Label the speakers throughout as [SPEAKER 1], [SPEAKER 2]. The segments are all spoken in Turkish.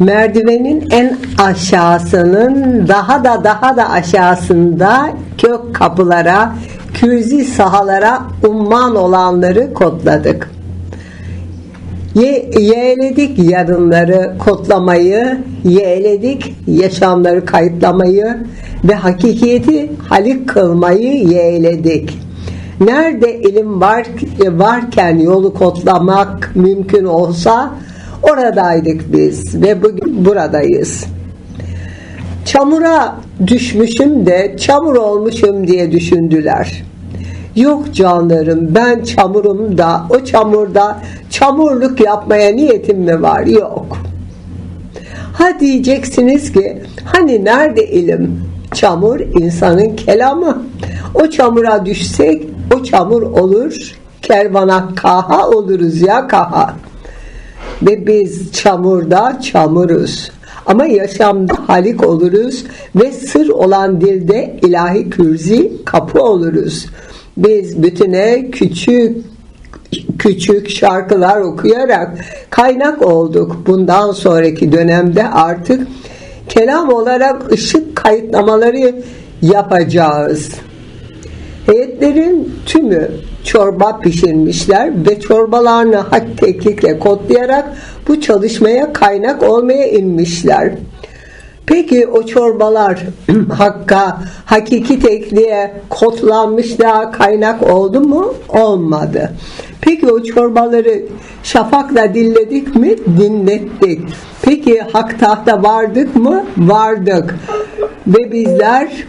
[SPEAKER 1] merdivenin en aşağısının daha da daha da aşağısında kök kapılara, kürzi sahalara umman olanları kodladık. Ye, yeğledik yarınları kodlamayı, yeğledik yaşamları kayıtlamayı ve hakikiyeti halik kılmayı yeğledik. Nerede ilim var, varken yolu kodlamak mümkün olsa oradaydık biz ve bugün buradayız. Çamura düşmüşüm de çamur olmuşum diye düşündüler. Yok canlarım ben çamurum da o çamurda çamurluk yapmaya niyetim mi var? Yok. Ha diyeceksiniz ki hani nerede ilim? Çamur insanın kelamı. O çamura düşsek o çamur olur. Kervana kaha oluruz ya kaha. Ve biz çamurda çamuruz. Ama yaşamda halik oluruz ve sır olan dilde ilahi kürzi kapı oluruz. Biz bütüne küçük küçük şarkılar okuyarak kaynak olduk. Bundan sonraki dönemde artık kelam olarak ışık kayıtlamaları yapacağız. Heyetlerin tümü çorba pişirmişler ve çorbalarını hak teknikle kodlayarak bu çalışmaya kaynak olmaya inmişler. Peki o çorbalar hakka, hakiki tekliğe kodlanmış da kaynak oldu mu? Olmadı. Peki o çorbaları şafakla dinledik mi? Dinlettik. Peki hak tahta vardık mı? Vardık. Ve bizler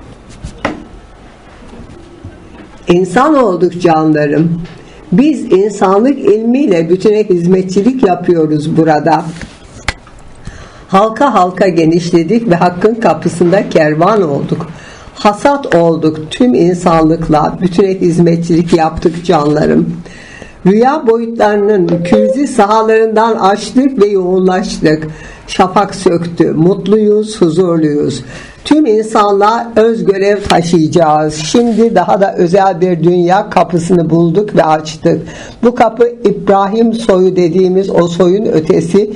[SPEAKER 1] insan olduk canlarım. Biz insanlık ilmiyle bütüne hizmetçilik yapıyoruz burada. Halka halka genişledik ve hakkın kapısında kervan olduk. Hasat olduk tüm insanlıkla bütüne hizmetçilik yaptık canlarım. Rüya boyutlarının kürzi sahalarından açtık ve yoğunlaştık. Şafak söktü. Mutluyuz, huzurluyuz. Tüm insanlığa öz görev taşıyacağız. Şimdi daha da özel bir dünya kapısını bulduk ve açtık. Bu kapı İbrahim soyu dediğimiz o soyun ötesi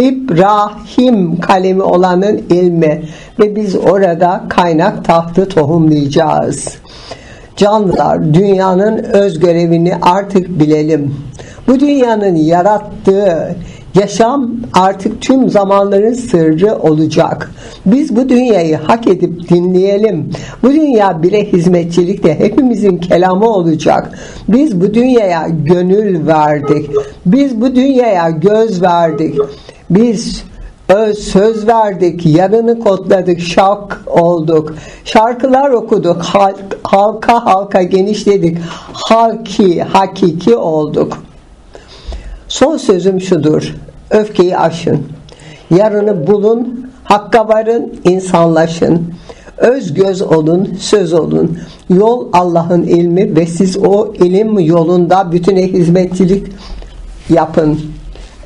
[SPEAKER 1] İbrahim kalemi olanın ilmi ve biz orada kaynak tahtı tohumlayacağız. Canlılar dünyanın öz görevini artık bilelim. Bu dünyanın yarattığı yaşam artık tüm zamanların sırrı olacak. Biz bu dünyayı hak edip dinleyelim. Bu dünya bile hizmetçilikte hepimizin kelamı olacak. Biz bu dünyaya gönül verdik. Biz bu dünyaya göz verdik. Biz öz söz verdik, yarını kodladık, şak olduk. Şarkılar okuduk, halk, halka halka genişledik. Halki, hakiki olduk. Son sözüm şudur. Öfkeyi aşın. Yarını bulun, hakka varın, insanlaşın. Öz göz olun, söz olun. Yol Allah'ın ilmi ve siz o ilim yolunda bütüne hizmetçilik yapın.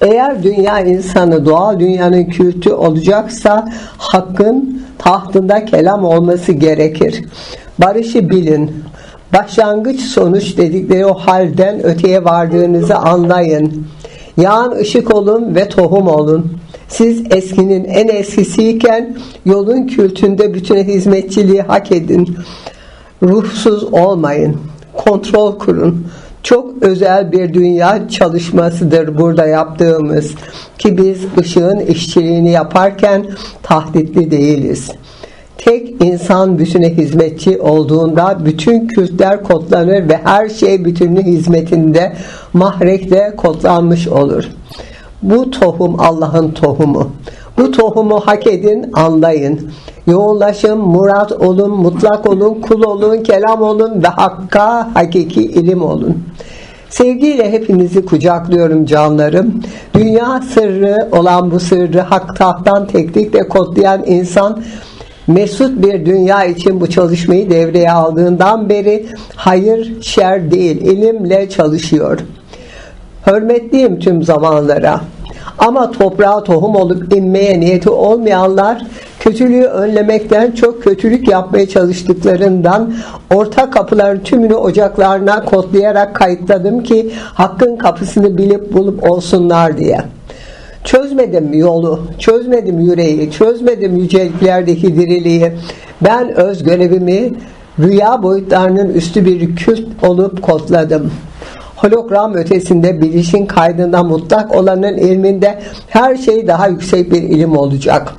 [SPEAKER 1] Eğer dünya insanı doğal dünyanın kültü olacaksa hakkın tahtında kelam olması gerekir. Barışı bilin. Başlangıç sonuç dedikleri o halden öteye vardığınızı anlayın. Yağan ışık olun ve tohum olun. Siz eskinin en eskisiyken yolun kültünde bütün hizmetçiliği hak edin. Ruhsuz olmayın. Kontrol kurun çok özel bir dünya çalışmasıdır burada yaptığımız ki biz ışığın işçiliğini yaparken tahditli değiliz. Tek insan bütüne hizmetçi olduğunda bütün kültler kodlanır ve her şey bütünlüğü hizmetinde mahrekle kodlanmış olur. Bu tohum Allah'ın tohumu. Bu tohumu hak edin, anlayın. Yoğunlaşın, murat olun, mutlak olun, kul olun, kelam olun ve hakka hakiki ilim olun. Sevgiyle hepinizi kucaklıyorum canlarım. Dünya sırrı olan bu sırrı hak tahttan teknikle kodlayan insan mesut bir dünya için bu çalışmayı devreye aldığından beri hayır şer değil ilimle çalışıyor. Hürmetliyim tüm zamanlara. Ama toprağa tohum olup inmeye niyeti olmayanlar kötülüğü önlemekten çok kötülük yapmaya çalıştıklarından orta kapıların tümünü ocaklarına kodlayarak kayıtladım ki hakkın kapısını bilip bulup olsunlar diye. Çözmedim yolu, çözmedim yüreği, çözmedim yüceliklerdeki diriliği. Ben öz görevimi rüya boyutlarının üstü bir kült olup kodladım. Hologram ötesinde bilişin kaydında mutlak olanın ilminde her şey daha yüksek bir ilim olacak.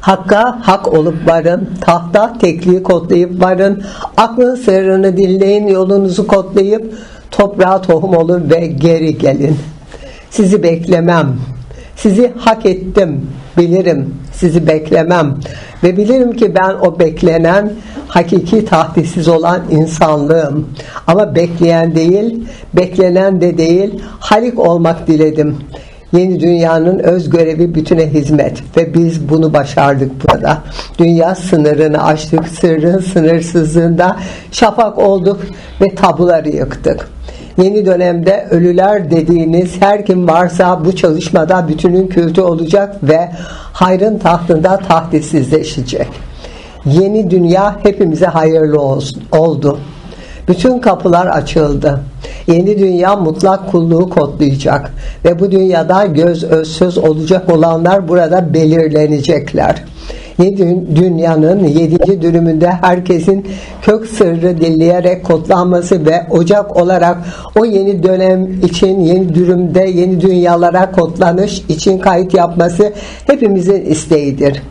[SPEAKER 1] Hakka hak olup varın, tahta tekliği kodlayıp varın, aklın sırrını dinleyin, yolunuzu kodlayıp toprağa tohum olun ve geri gelin. Sizi beklemem, sizi hak ettim, bilirim, sizi beklemem ve bilirim ki ben o beklenen, hakiki tahtisiz olan insanlığım. Ama bekleyen değil, beklenen de değil, halik olmak diledim. Yeni dünyanın öz görevi bütüne hizmet ve biz bunu başardık burada. Dünya sınırını aştık, sırrın sınırsızlığında şafak olduk ve tabuları yıktık. Yeni dönemde ölüler dediğiniz her kim varsa bu çalışmada bütünün kültü olacak ve hayrın tahtında tahdissizleşecek. Yeni dünya hepimize hayırlı oldu. Bütün kapılar açıldı. Yeni dünya mutlak kulluğu kodlayacak ve bu dünyada göz özsüz olacak olanlar burada belirlenecekler. Yeni dünyanın yedinci dürümünde herkesin kök sırrı dinleyerek kodlanması ve ocak olarak o yeni dönem için yeni dürümde yeni dünyalara kodlanış için kayıt yapması hepimizin isteğidir.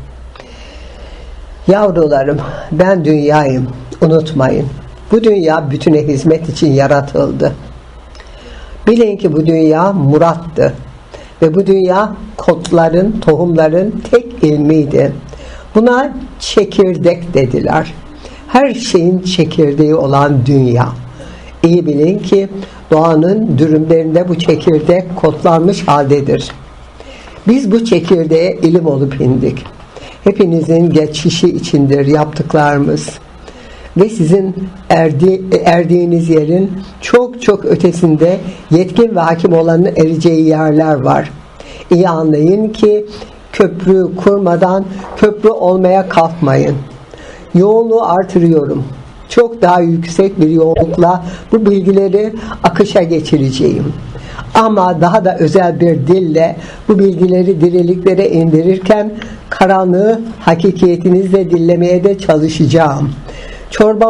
[SPEAKER 1] Yavrularım ben dünyayım unutmayın. Bu dünya bütüne hizmet için yaratıldı. Bilin ki bu dünya murattı. Ve bu dünya kotların, tohumların tek ilmiydi. Buna çekirdek dediler. Her şeyin çekirdeği olan dünya. İyi bilin ki doğanın dürümlerinde bu çekirdek kodlanmış haldedir. Biz bu çekirdeğe ilim olup indik. Hepinizin geçişi içindir yaptıklarımız ve sizin erdi, erdiğiniz yerin çok çok ötesinde yetkin ve hakim olanın ereceği yerler var. İyi anlayın ki köprü kurmadan köprü olmaya kalkmayın. Yoğunluğu artırıyorum. Çok daha yüksek bir yoğunlukla bu bilgileri akışa geçireceğim. Ama daha da özel bir dille bu bilgileri diriliklere indirirken karanlığı hakikiyetinizle dillemeye de çalışacağım. Çorba